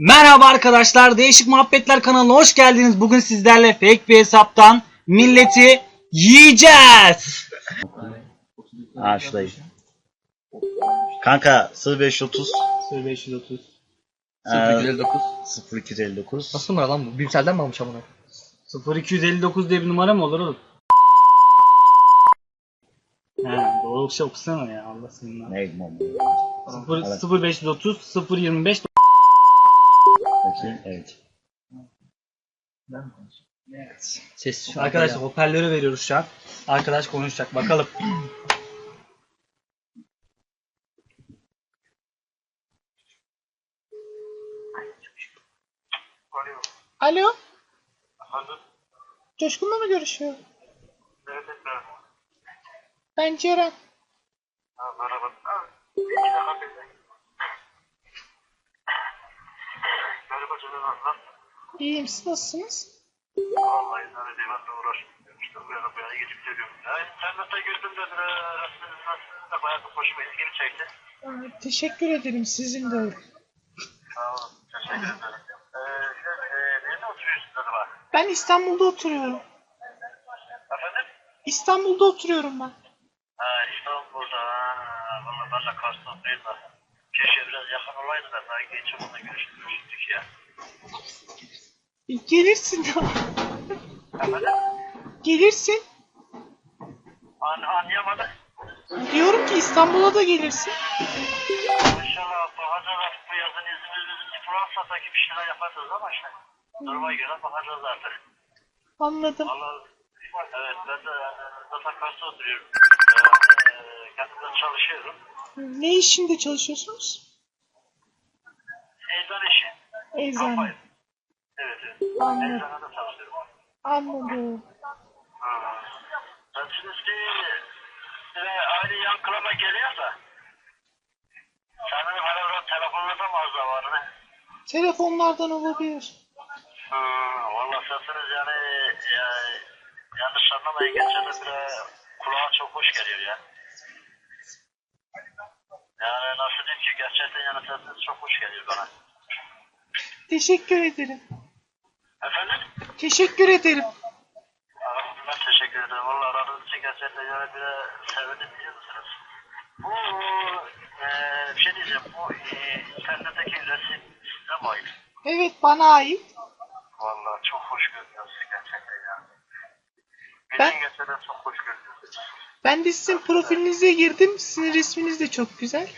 Merhaba arkadaşlar, Değişik Muhabbetler kanalına hoş geldiniz. Bugün sizlerle fake bir hesaptan milleti yiyeceğiz. Ha şuradayım. Kanka 0530 0530. e, 0259. 0259 Nasıl numara lan bu? Bimsel'den mi almış amına? 0259 diye bir numara mı olur oğlum? He, doğru bir şey okusana ya Allah senin. 0 0530 025 Bakayım evet. Evet. Ses şu Arkadaşlar hoparlörü veriyoruz şu an. Arkadaş konuşacak bakalım. Alo. Coşkun'la mı görüşüyor? Evet, evet. Ben Ceren. Ha, merhaba. Ha, bir dakika Aslan. İyiyim siz nasılsınız? Vallahi sana bu yana bu yana geçip geliyorum. Ya internette gördüm de bir resminiz resminiz de bayağı bir hoşuma ilgimi çekti. Aa, teşekkür ederim sizin de öyle. Sağ olun. Teşekkür ederim. Ee, siz e, nerede oturuyorsunuz acaba? Ben İstanbul'da oturuyorum. Efendim? İstanbul'da oturuyorum ben. Ha İstanbul'da. Ha, Valla ben de Kars'ta oturayım da. Keşke biraz yakın olaydı da daha geçip onunla görüştük ya. Gelirsin. Efendim? Gelirsin. An anlayamadım. Diyorum ki İstanbul'a da gelirsin. İnşallah bakacağız bu yazın izimiz bizim Fransa'da gibi bir şeyler yaparız ama işte. Duruma göre bakacağız artık. Anladım. Vallahi evet ben de zaten Kars'ta oturuyorum. E, kendimden çalışıyorum. Ne işinde çalışıyorsunuz? Eczane işi. Eczane. Evet evet. Anladım. Eczanede çalışıyorum. Anladım. Ha. Ben şimdi size aynı yankılama geliyor da. Senin herhalde telefonlarda mı da var ne? Telefonlardan olabilir. Ha, Valla sesiniz yani ya, yanlış anlamayın geçen de kulağa çok hoş geliyor ya. Yani nasıl diyeyim ki gerçekten sesiniz çok hoş geliyor bana. Teşekkür ederim. Efendim? Teşekkür ederim. Aa, Ben teşekkür ederim. Valla aradığınız için gerçekten yani bir de sevindim biliyor musunuz? Bu eee bir şey diyeceğim. Bu eee internetteki resim size mi ait? Evet bana ait. Valla çok hoş görünüyorsunuz gerçekten ya. Ben- çok hoş. Ben de sizin profilinize girdim. Sizin resminiz de çok güzel.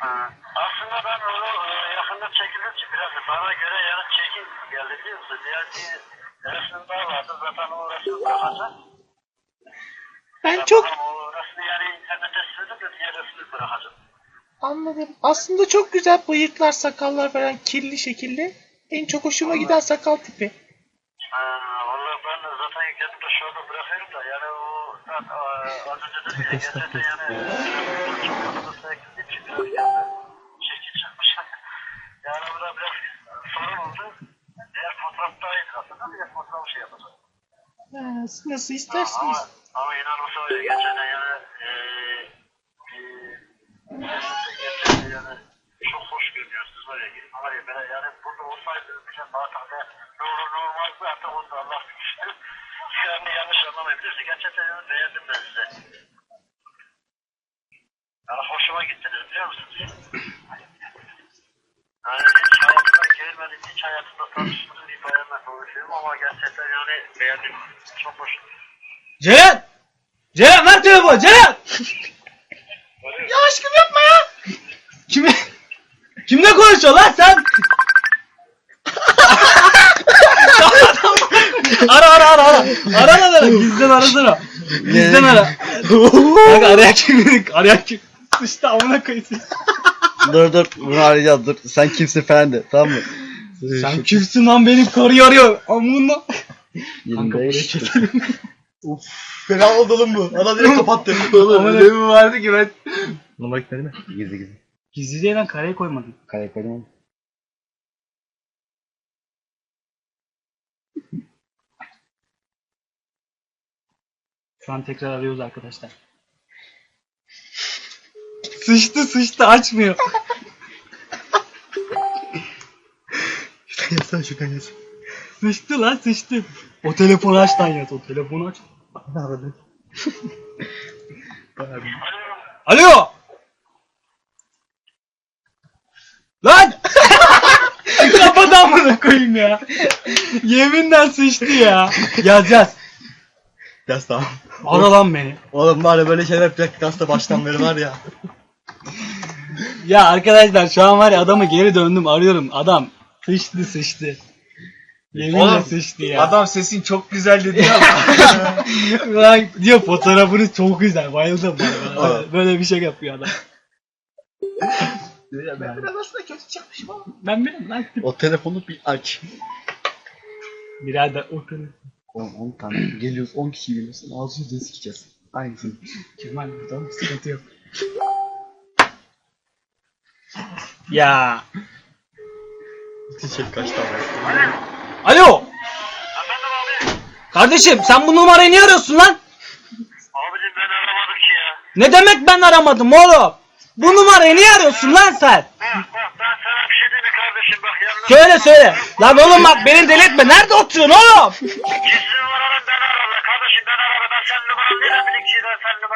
Ha. Aslında ben onu e, yakında çekildim ki biraz bana göre yarın çekim geldi biliyor musun? Diğer bir resim daha vardı zaten o resmi bırakacağım. Ben çok Zaten O resmi yani internete istedim de diğer resmi bırakacağım. Anladım. Aslında çok güzel bıyıklar, sakallar falan kirli şekilde. En çok hoşuma giden sakal tipi. Ha, vallahi ben de zaten kendim de şu anda bırakıyorum da yani o ben, e, az önce ya gerçekten yani çok fazla sevgili için biraz kendi çirkin çıkmış. yani bu da biraz sorun oldu. Diğer fotoğraftaydı aslında diğer fotoğrafı şey yapacağım. Nasıl Ama, isterseniz. ama inanırsa var ya gerçekten yani e, e, gerçekten yani çok hoş görünüyorsunuz var ya. Böyle yani burada olsaydı bir şey daha tabii ne olur ne olmaz artık onu da Allah bilir. Yani yanlış anlamayabilirsin. Gerçekten beğendim ben size. Yani hoşuma gittiniz biliyor musunuz? Yani hiç hayatımda görmedim, hiç hayatımda tanışmadığım bir bayanla konuşuyorum ama gerçekten yani beğendim. Çok hoş. Ceren! Ceren ver telefonu Ceren! Ya aşkım yapma ya. Kime? Kimle konuşuyor lan sen? ara ara ara ara. Ara ara ara. Gizden arasana. Gizden ara. Bak arayan kim? Arayan kim? Sıçtı amına koyayım. Dur dur bunu arayacağız dur. Sen kimsin falan de tamam mı? Sen kimsin lan benim karıyı arıyor. Amına. Kanka burayı 25. keselim. Fena oldu oğlum bu. Ana direkt kapattı. Öyle mi vardı ki ben? Numara verme. Gizli gizli. Gizli diye ben kareye koymadım. Kare koydum oğlum. Şu an tekrar arıyoruz arkadaşlar. Sıçtı sıçtı açmıyor. Yazsana Şükran yaz. Sıçtı lan sıçtı. O telefonu aç lan yat o telefonu aç. Ne aradı? Alo. Lan! Kapat amına koyayım ya. Yeminle sıçtı ya. Yaz yaz. Yaz tamam. Ara lan beni. Oğlum var ya böyle şeyler yapacak hasta baştan beri var ya. Ya arkadaşlar şu an var ya adamı geri döndüm arıyorum. Adam sıçtı sıçtı. Yeminle Oğlum, sıçtı ya. Adam sesin çok güzel dedi ya. Lan diyor fotoğrafınız çok güzel bayıldım. bana." Böyle, böyle bir şey yapıyor adam. ben biraz aslında kötü çıkmışım. Ben bilirim lan. O telefonu bir aç. Birader oturun. 10, 10 tane geliyoruz 10 kişi geliyorsun 600 de sikeceğiz. Aynısını. Kemal burada sıkıntı yok. ya. Çiçek şey kaç tane? Alo. Kardeşim sen bu numarayı niye arıyorsun lan? Abicim ben aramadım ki ya. Ne demek ben aramadım oğlum? Bu numarayı niye arıyorsun lan sen? Bak bak ben sana bir şey diyeyim mi kardeşim bak yanına. Söyle söyle. Lan oğlum bak beni deli etme. Nerede oturuyorsun oğlum? Git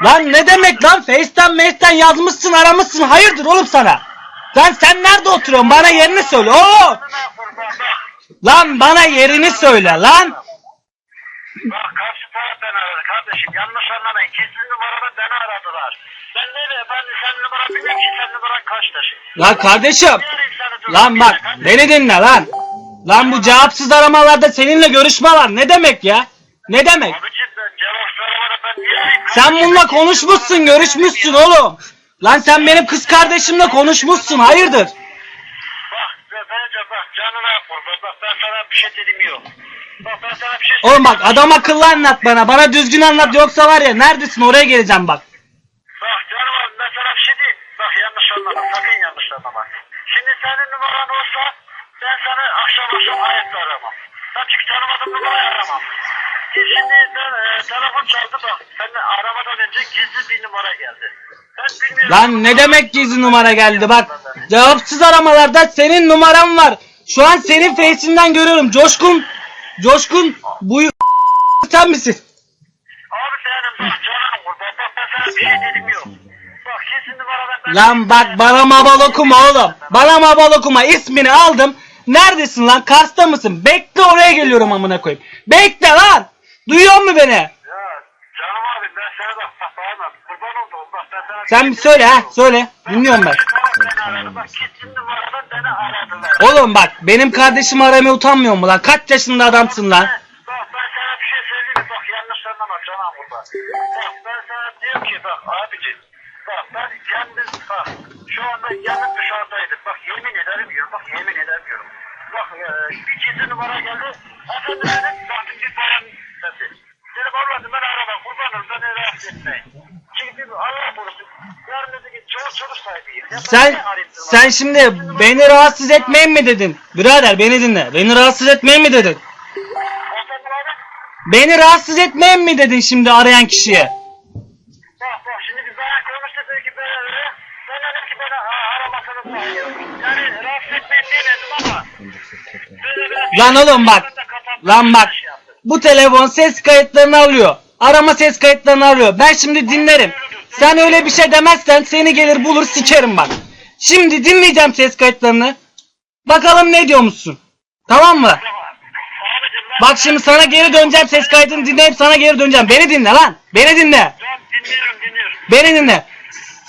Lan ne demek lan? Face'ten Face'ten yazmışsın aramışsın. Hayırdır oğlum sana? Lan sen nerede oturuyorsun? Bana yerini söyle bak. Lan bana yerini söyle lan. Bak karşı taraf beni aradı kardeşim. Yanlış anlamayın. Gizli numaradan beni aradılar. Ben bileyim ben senin numaranı bilmiyorum ki senin numaran şimdi. Lan kardeşim. Lan bak beni dinle lan. Lan bu cevapsız aramalarda seninle görüşme var. Ne demek ya? Ne demek? Sen bununla konuşmuşsun, görüşmüşsün oğlum. Lan sen benim kız kardeşimle konuşmuşsun. Hayırdır? Bak Zefece bak canına kurban bak ben sana bir şey dedim yok. Bak ben sana bir şey Oğlum bak adam akıllı anlat bana. Bana düzgün anlat yoksa var ya neredesin oraya geleceğim bak. Bak canım abi ben sana bir şey diyeyim. Bak yanlış anlama sakın yanlış anlama. Şimdi senin numaran olsa ben sana akşam akşam hayatta aramam. Ben çünkü tanımadığım numarayı aramam. Şimdi e, telefon çaldı bak. Sen aramadan önce gizli bir numara geldi. Ben bilmiyorum. Lan ne demek gizli numara geldi bak. Cevapsız aramalarda senin numaran var. Şu an senin face'inden görüyorum. Coşkun. Coşkun. Bu sen misin? Abi senin bak canım bak ben sana bir şey dedim yok. Bak gizli numaradan ben... Lan bak bana mabal okuma oğlum. Bana mabal okuma. İsmini aldım. Neredesin lan? Kars'ta mısın? Bekle oraya geliyorum amına koyayım. Bekle lan. Duyuyor musun beni? Ya canım abi ben sana bak bağırma kurban oldum bak ben sana... Sen bir söyle ha. Söyle. Dinliyorum ben. Numaradan beni aradılar. Oğlum bak benim kardeşimi aramaya utanmıyor mu lan? Kaç yaşında adamsın lan? Bak ben sana bir şey söyleyeyim mi? Bak yanlış anlama canım burada. Bak ben sana diyorum ki bak abicim. Bak ben kendim bak şu anda yanım Sen sen şimdi beni rahatsız etmeyin mi dedin? Birader beni dinle. Beni rahatsız etmeyin mi dedin? Beni rahatsız etmeyin mi dedin şimdi arayan kişiye? Lan oğlum bak. Lan bak. Bu telefon ses kayıtlarını alıyor. Arama ses kayıtlarını alıyor. Ben şimdi dinlerim. Sen öyle bir şey demezsen seni gelir bulur sikerim bak. Şimdi dinleyeceğim ses kayıtlarını. Bakalım ne diyor musun? Tamam mı? Bak şimdi sana geri döneceğim ses kaydını dinleyip sana geri döneceğim. Beni dinle lan. Beni dinle. dinliyorum dinliyorum. Beni dinle.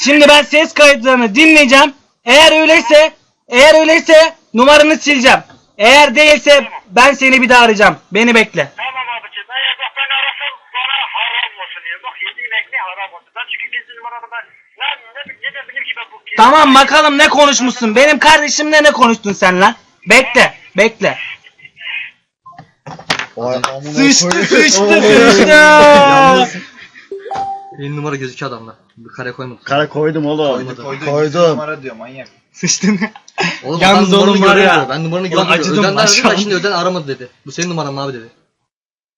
Şimdi ben ses kayıtlarını dinleyeceğim. Eğer öyleyse, eğer öyleyse numaranı sileceğim. Eğer değilse ben seni bir daha arayacağım. Beni bekle. Tamam abicim. Eğer bak ben arasam bana haram olsun diyor. Bak yediğim ekmeği haram olsun. Ben çünkü gizli numaranı ben... Lan ne, ne de bileyim ki ben bu gizli... Tamam bakalım ne konuşmuşsun. Benim kardeşimle ne konuştun sen lan? Bekle, bekle. Vay amına Sıçtı, koyayım. sıçtı, Oğlum. sıçtı. Yalnız benim numara gözüküyor adamda. Bir kare koymadım. Kara koydum oğlum. Koydu, Koydu, Koydum. Numara diyor manyak. Sıçtın. Oğlum Yalnız numaranı oğlum var ya. göremiyor. Ben numaranı Ulan gördüm. acıdım Öden maşallah. şimdi öden aramadı dedi. Bu senin numaran mı abi dedi.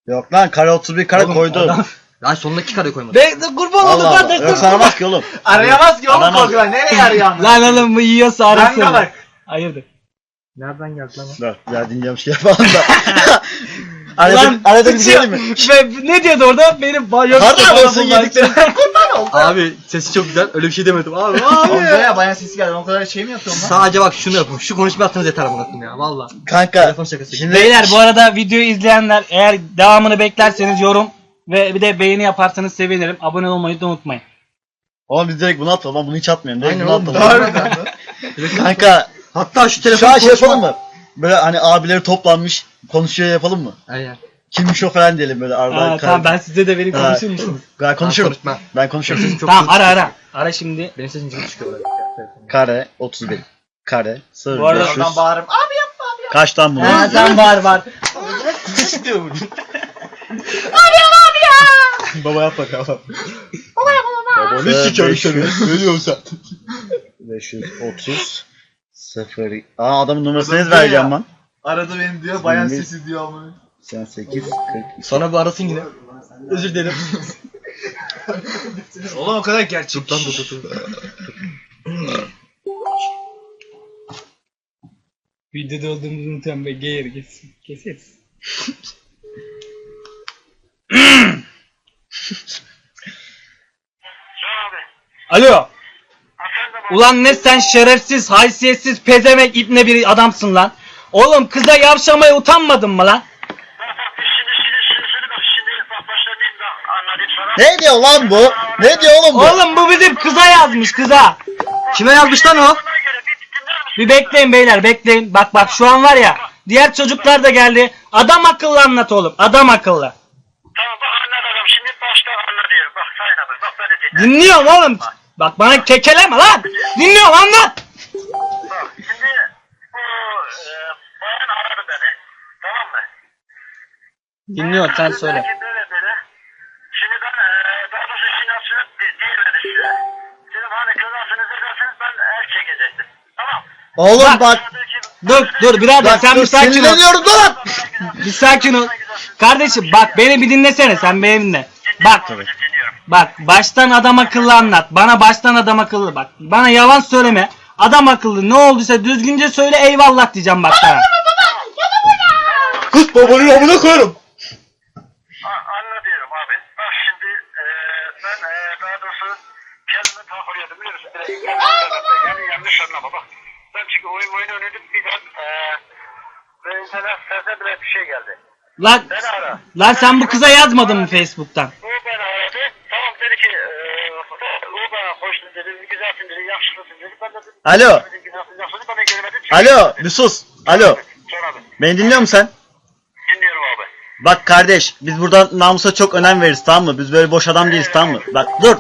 Yok lan kare 31 kare koydum. adam- Ya sonundaki kare koymadı. Bekle kurban Allah oldum Allah. kardeş. Yoksa aramaz ki oğlum. Arayamaz ki oğlum Aramaz. korkudan. Nereye arıyor amına? Lan oğlum bu yiyorsa arasın. Ranga bak. Hayırdır? Nereden geldi lan? o? Dur ya dinliyorum şey yapalım da. arada, Lan, arada bir diyelim mi? Ve ne diyordu orada? Benim ba- Hadi bana arasın bunlar- yedikleri. Abi sesi çok güzel. Öyle bir şey demedim abi. Abi. Ya bayağı sesi geldi. O kadar şey mi yapıyorum lan? Sadece bak şunu yapın. Şu konuşma yaptığınız yeter amına koyayım ya. Valla. Kanka. Telefon şakası. Şimdi Beyler bu arada videoyu izleyenler eğer devamını beklerseniz yorum ve bir de beğeni yaparsanız sevinirim. Abone olmayı da unutmayın. Oğlum biz direkt bunu atalım. lan Bunu hiç atmayalım. Direkt Aynen bunu oğlum. atalım. Harbiden. Kanka Hatta şu telefon şu an şey yapalım mı? Böyle hani abileri toplanmış konuşuyor yapalım mı? Aynen. Kimmiş o falan diyelim böyle arada. Aa, tamam ben size de beni Ha. konuşur musunuz? Ben konuşurum. konuşma. Ben konuşurum. Sesin çok Tamam ara ara. Ara şimdi. Benim sesim çok çıkıyor. Kare 31. Kare 0 Bu arada 500. bağırırım. Kaç lan bu? Ha, sen var var. Baba yap bakalım. Baba yap baba. Baba ne sikerim seni? Ne diyorsun sen? 530 0 Aa adamın numarasını ez vereceğim lan. Aradı beni diyor bayan Şimdi- sesi diyor ama. 88 40 Sonra bir arasın yine. Özür dilerim. Oğlum o kadar gerçek. Lan dur dur dur. Videoda olduğumuzu unutuyorum be. Geğir kesin. Keseriz. Can abi. Alo. Ulan ne sen şerefsiz, haysiyetsiz, pezemek ibne bir adamsın lan. Oğlum kıza yavşamaya utanmadın mı lan? Ne diyor lan bu? Ne diyor oğlum bu? Oğlum bu bizim kıza yazmış kıza. Kime yazmış lan o? Bir bekleyin beyler bekleyin. Bak bak şu an var ya. Diğer çocuklar da geldi. Adam akıllı anlat oğlum. Adam akıllı. Tamam bak anladım şimdi baştan anlatıyorum. Bak Sayın abi bak beni dinle. Dinliyorum oğlum. Bak bana kekeleme lan. Dinliyorum anlat. Bak şimdi bu e, bayan aradı beni. Tamam mı? Dinliyorum sen söyle. ki Böyle böyle. Şimdi ben e, daha doğrusu şimdi aslında di- diyemedi size. Dedim hani kızarsınız edersiniz ben el çekecektim. Tamam. Oğlum Bak. bak. Dedi ki, Dur dur birader Bak sen dur bir sakin ol. sinirleniyorum lan. Bir sakin ol. Kardeşim bak beni bir dinlesene sen beni dinle. Bak. Bak baştan adam akıllı anlat. Bana baştan adam akıllı bak. Bana yalan söyleme. Adam akıllı ne olduysa düzgünce söyle eyvallah diyeceğim bak sana. Kız babanın amına koyarım. A- abi. Bak şimdi e, ben e, daha doğrusu kendimi tahmin ediyordum biliyor musun? Direkt. Yani yanlış anlama bak. Ben çünkü oyun oyun oynadım birden e, sese bile bir şey geldi. Lan Beni ara. lan sen bu kıza yazmadın mı Facebook'tan? Dedi ki bana hoşsun dedi. Güzelsin dedi. Yakışıklısın dedi. Ben de dedim. Alo. Dedim, Güzelsin yakışıklısın. Ben de görmedim. Alo bir sus. Alo. Sor abi. Beni dinliyor musun sen? Dinliyorum abi. Bak kardeş biz burada namusa çok önem veririz tamam mı? Biz böyle boş adam değiliz tamam mı? Bak dur.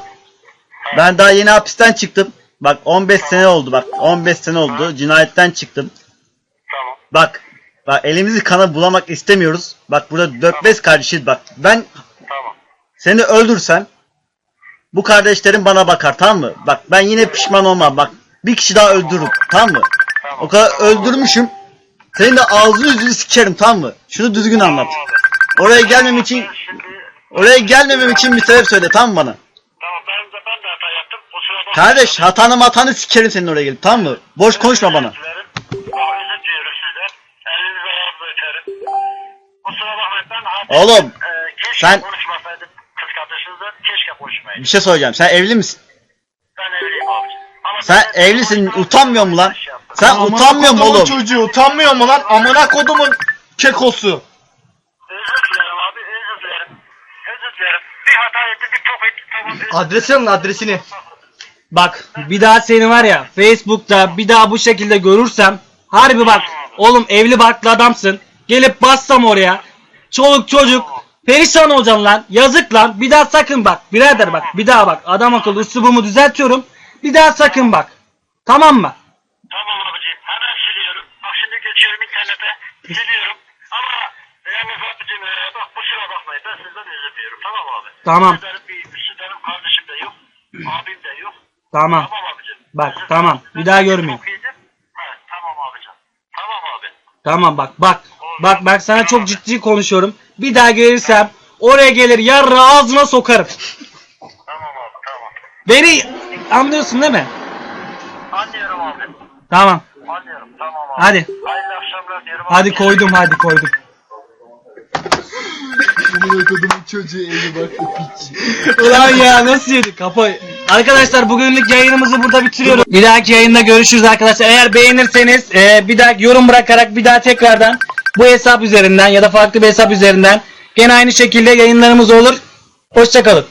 Ben daha yeni hapisten çıktım. Bak 15 sene oldu bak 15 sene oldu cinayetten çıktım. Tamam. Bak bak elimizi kana bulamak istemiyoruz. Bak burada 4-5 kardeşiz bak. Ben Tamam. seni öldürsem bu kardeşlerim bana bakar tamam mı? Bak ben yine pişman olmam bak. Bir kişi daha öldürürüm tamam mı? O kadar öldürmüşüm. Senin de ağzını yüzünü sikerim tamam mı? Şunu düzgün anlat. Oraya gelmem için oraya gelmemem için bir sebep söyle tamam mı bana? Kardeş hatanı matanı sikerim senin oraya gelip tamam mı? Boş konuşma bana. Oğlum, e, keşke sen- kardeşinizle. Keşke konuşmayaydım. Bir şey söyleyeceğim. Sen evli misin? Ben evliyim abicim. Ama Sen ben- evlisin utanmıyor mu lan? Şey. Sen utanmıyor mu kodumun oğlum? çocuğu utanmıyor mu lan? Amına kodumun kekosu. Özür dilerim abi özür dilerim. Özür dilerim. Bir hata ettim bir top ettim. Tamam özür Adresi alın adresini. Bak bir daha seni var ya Facebook'ta bir daha bu şekilde görürsem harbi bak oğlum evli barklı adamsın. Gelip bassam oraya. Çoluk çocuk perişan olacağım lan. Yazık lan. Bir daha sakın bak. Birader bak. Bir daha bak. Adam akıllı üslubumu düzeltiyorum. Bir daha sakın bak. Tamam mı? Tamam abicim hemen siliyorum. Bak şimdi geçiyorum internete siliyorum. Ama yalnız abicim e, bak kusura bakmayın ben sizden özür diliyorum tamam abi. Tamam. Sizlerin bir sizlerin kardeşim de yok. Abim de yok. Tamam. Tamam abicim. Bak, Özür tamam. Bir daha. Çok. Ha, tamam abicim. Tamam abi. Tamam bak bak. Bak bak sana çok ciddi konuşuyorum. Bir daha gelirsem oraya gelir yarra ağzına sokarım. Tamam abi tamam. Beni anlıyorsun değil mi? Anlıyorum abi. Tamam. Anlıyorum tamam abi. Hadi. Hayırlı ver diyorum. Hadi koydum hadi koydum. Ulan ya nasıl yedik kapa. Arkadaşlar bugünlük yayınımızı burada bitiriyoruz. Bir dahaki yayında görüşürüz arkadaşlar. Eğer beğenirseniz e, bir dahaki yorum bırakarak bir daha tekrardan bu hesap üzerinden ya da farklı bir hesap üzerinden gene aynı şekilde yayınlarımız olur. Hoşçakalın.